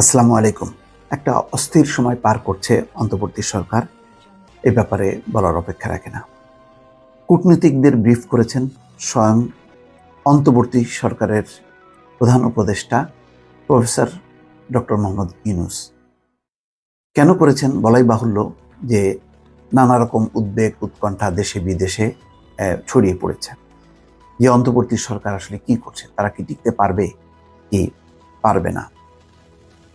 আসসালামু আলাইকুম। একটা অস্থির সময় পার করছে অন্তর্বর্তী সরকার। এ ব্যাপারে বলার অপেক্ষা রাখে না। কূটনীতিকদের ব্রিফ করেছেন স্বয়ং অন্তর্বর্তী সরকারের প্রধান উপদেষ্টা প্রফেসর ডক্টর মোহাম্মদ ইউনুস। কেন করেছেন? বলাই বাহুল্য যে নানা রকম উদ্বেগ, উৎকণ্ঠা দেশে বিদেশে ছড়িয়ে পড়েছে। যে অন্তর্বর্তী সরকার আসলে কি করছে, তারা কি টিকতে পারবে, কি পারবে না?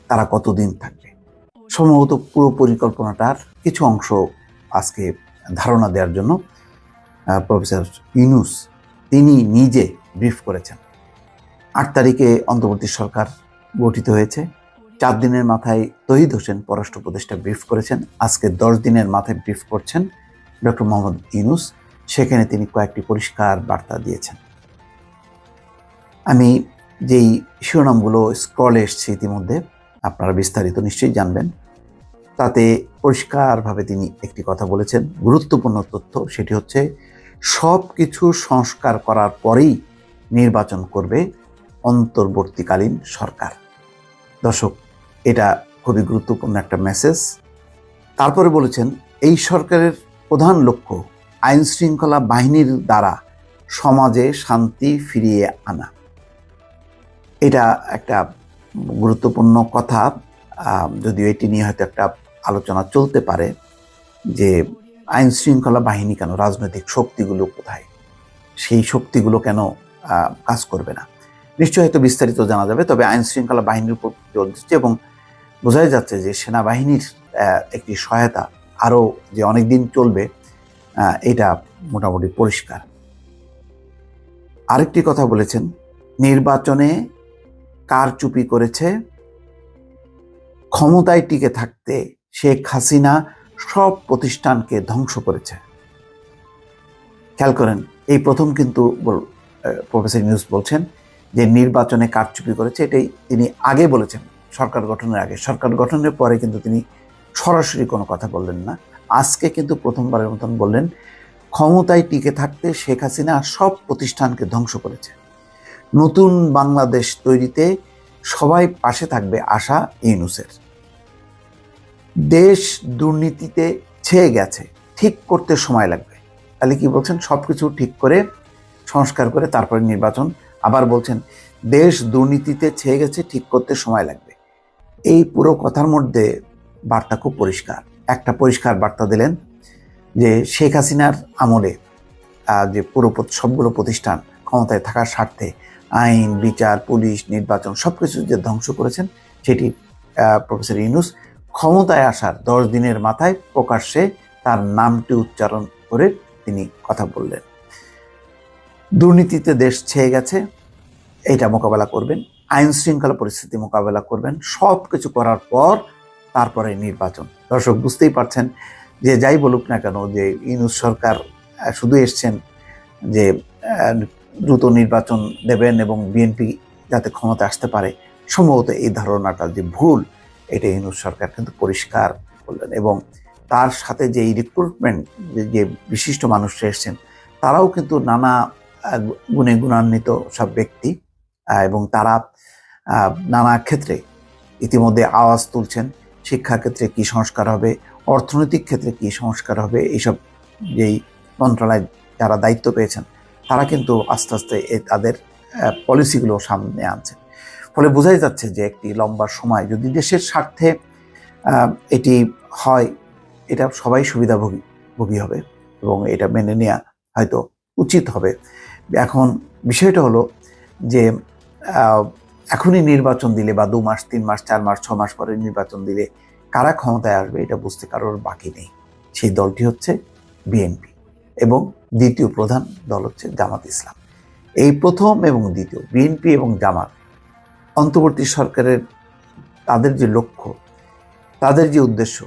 তারা কতদিন থাকবে? সম্ভবত পুরো পরিকল্পনাটার কিছু অংশ আজকে ধারণা দেওয়ার জন্য প্রফেসর ইউনুস তিনি নিজে ব্রিফ করেছেন। আট তারিখে অন্তর্বর্তী সরকার গঠিত হয়েছে। চার দিনের মাথায় তহিদ হোসেন পররাষ্ট্র উপদেষ্টা ব্রিফ করেছেন। আজকে দশ দিনের মাথায় ব্রিফ করছেন ডক্টর মোহাম্মদ ইউনুস সেখানে তিনি কয়েকটি পরিষ্কার বার্তা দিয়েছেন। আমি যেই শিরোনামগুলো স্ক্রলে এসছে ইতিমধ্যে আপনারা বিস্তারিত নিশ্চয়ই জানবেন। তাতে পরিষ্কারভাবে তিনি একটি কথা বলেছেন। গুরুত্বপূর্ণ তথ্য সেটি হচ্ছে সব কিছু সংস্কার করার পরেই নির্বাচন করবে অন্তর্বর্তীকালীন সরকার। দর্শক, এটা খুবই গুরুত্বপূর্ণ একটা মেসেজ। তারপরে বলেছেন, এই সরকারের প্রধান লক্ষ্য আইন শৃঙ্খলা বাহিনীর দ্বারা সমাজে শান্তি ফিরিয়ে আনা। এটা একটা গুরুত্বপূর্ণ কথা যদিও এটি নিয়ে হয়তো একটা আলোচনা চলতে পারে যে আইন শৃঙ্খলা বাহিনী কেন, রাজনৈতিক শক্তিগুলো কোথায়? সেই শক্তিগুলো কেন কাজ করবে না? নিশ্চয়ই হয়তো বিস্তারিত জানা যাবে, তবে আইন শৃঙ্খলা বাহিনীর উপর দিচ্ছে এবং বোঝাই যাচ্ছে যে সেনাবাহিনীর একটি সহায়তা আরও যে অনেক দিন চলবে এটা মোটামুটি পরিষ্কার। আরেকটি কথা বলেছেন, নির্বাচনে কারচুপি করেছে। ক্ষমতায় টিকে থাকতে শেখ হাসিনা সব প্রতিষ্ঠানকে ধ্বংস করেছে। খেয়াল করেন, এই প্রথম কিন্তু প্রফেসর নিউজ বলছেন যে নির্বাচনে কারচুপি করেছে, এটাই তিনি আগে বলেছেন। সরকার গঠনের আগে। সরকার গঠনের পরে কিন্তু তিনি সরাসরি কোনো কথা বললেন না। আজকে কিন্তু প্রথমবারের মতন বললেন, ক্ষমতায় টিকে থাকতে শেখ হাসিনা সব প্রতিষ্ঠানকে ধ্বংস করেছে। নতুন বাংলাদেশ তৈরিতে সবাই পাশে থাকবে আশা ইউনুসের। দেশ দুর্নীতিতে ছেয়ে গেছে, ঠিক করতে সময় লাগবে। তাহলে কি বলছেন? সব কিছু ঠিক করে, সংস্কার করে তারপরে নির্বাচন। আবার বলছেন, দেশ দুর্নীতিতে ছেয়ে গেছে, ঠিক করতে সময় লাগবে। এই পুরো কথার মধ্যে বার্তা খুব পরিষ্কার। একটা পরিষ্কার বার্তা দিলেন যে শেখ হাসিনার আমলে যে পুরো সবগুলো প্রতিষ্ঠান ক্ষমতায় থাকার স্বার্থে আইন, বিচার, পুলিশ, নির্বাচন সব কিছু যে ধ্বংস করেছেন, সেটি প্রফেসর ইউনুস ক্ষমতায় আসার দশ দিনের মাথায় প্রকাশ্যে তার নামটি উচ্চারণ করে তিনি কথা বললেন। দুর্নীতিতে দেশ ছেয়ে গেছে এটা মোকাবেলা করবেন, আইন শৃঙ্খলা পরিস্থিতি মোকাবেলা করবেন সব কিছু করার পর তারপরে নির্বাচন। দর্শক, বুঝতেই পারছেন যে যাই বলুক না কেন, যে ইউনুস সরকার শুধু এসছেন যে দ্রুত নির্বাচন দেবেন এবং বিএনপি যাতে ক্ষমতা আসতে পারে, সম্ভবত এই ধারণাটা যে ভুল এটা ইউনুস সরকার কিন্তু পরিষ্কার করলেন এবং তার সাথে যে এই রিক্রুটমেন্ট যে বিশিষ্ট মানুষরা এসছেন, তারাও কিন্তু নানা গুণে গুণান্বিত সব ব্যক্তি এবং তারা নানা ক্ষেত্রে ইতিমধ্যে আওয়াজ তুলছেন শিক্ষা ক্ষেত্রে কি সংস্কার হবে, অর্থনৈতিক ক্ষেত্রে কি সংস্কার হবে, এইসব যেই মন্ত্রণালয় যারা দায়িত্ব পেয়েছেন তারা কিন্তু আস্তে আস্তে তাদের পলিসিগুলো সামনে আনছে। ফলে বোঝাই যাচ্ছে যে একটি লম্বা সময় যদি দেশের স্বার্থে এটি হয়, এটা সবাই সুবিধাভোগী, ভোগী হবে এবং এটা মেনে নেওয়া হয়তো উচিত হবে। এখন বিষয়টা হলো যে এখনই নির্বাচন দিলে বা দু মাস, তিন মাস, চার মাস, ছ মাস পরে নির্বাচন দিলে কারা ক্ষমতায় আসবে এটা বুঝতে কারোর বাকি নেই। সেই দলটি হচ্ছে বিএনপি। এবং দ্বিতীয় প্রধান দল হচ্ছে জামাত ইসলাম। এই প্রথম এবং দ্বিতীয়, বিএনপি এবং জামাত, অন্তর্বর্তী সরকারের তাদের যে লক্ষ্য, তাদের যে উদ্দেশ্য,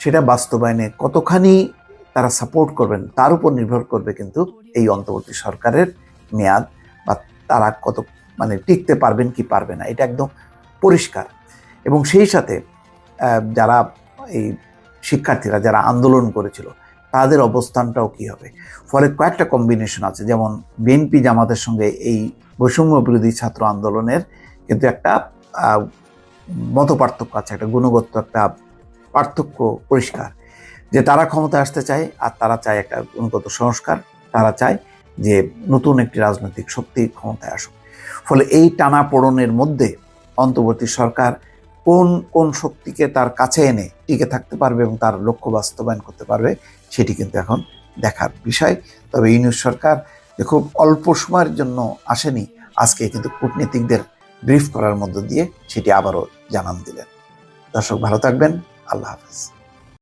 সেটা বাস্তবায়নে কতখানি তারা সাপোর্ট করবেন, তার উপর নির্ভর করবে কিন্তু এই অন্তর্বর্তী সরকারের মেয়াদ বা তারা কত মানে টিকতে পারবেন কি পারবে না, এটা একদম পরিষ্কার। এবং সেই সাথে যারা এই শিক্ষার্থীরা, যারা আন্দোলন করেছিল তাদের অবস্থানটাও কি হবে? ফলে কয়েকটা কম্বিনেশন আছে, যেমন বিএনপি জামাতের সঙ্গে এই বৈষম্য বিরোধী ছাত্র আন্দোলনের কিন্তু একটা মত পার্থক্য আছে, একটা গুণগত একটা পার্থক্য পরিষ্কার, যে তারা ক্ষমতায় আসতে চায় আর তারা চায় একটা গুণগত সংস্কার, তারা চায় যে নতুন একটি রাজনৈতিক শক্তি ক্ষমতায় আসুক। ফলে এই টানা পোড়নের মধ্যে অন্তর্বর্তী সরকার কোন কোন শক্তিকে তার কাছে এনে টিকে থাকতে পারবে এবং তার লক্ষ্য বাস্তবায়ন করতে পারবে সেটি কিন্তু এখন দেখার বিষয়। তবে ইউনিশ সরকার যে খুব অল্প সময়ের জন্য আসেনি, আজকে কিন্তু কূটনীতিকদের ব্রিফ করার মধ্য দিয়ে সেটি আবারও জানান দিলেন। দর্শক ভালো থাকবেন, আল্লাহ হাফেজ।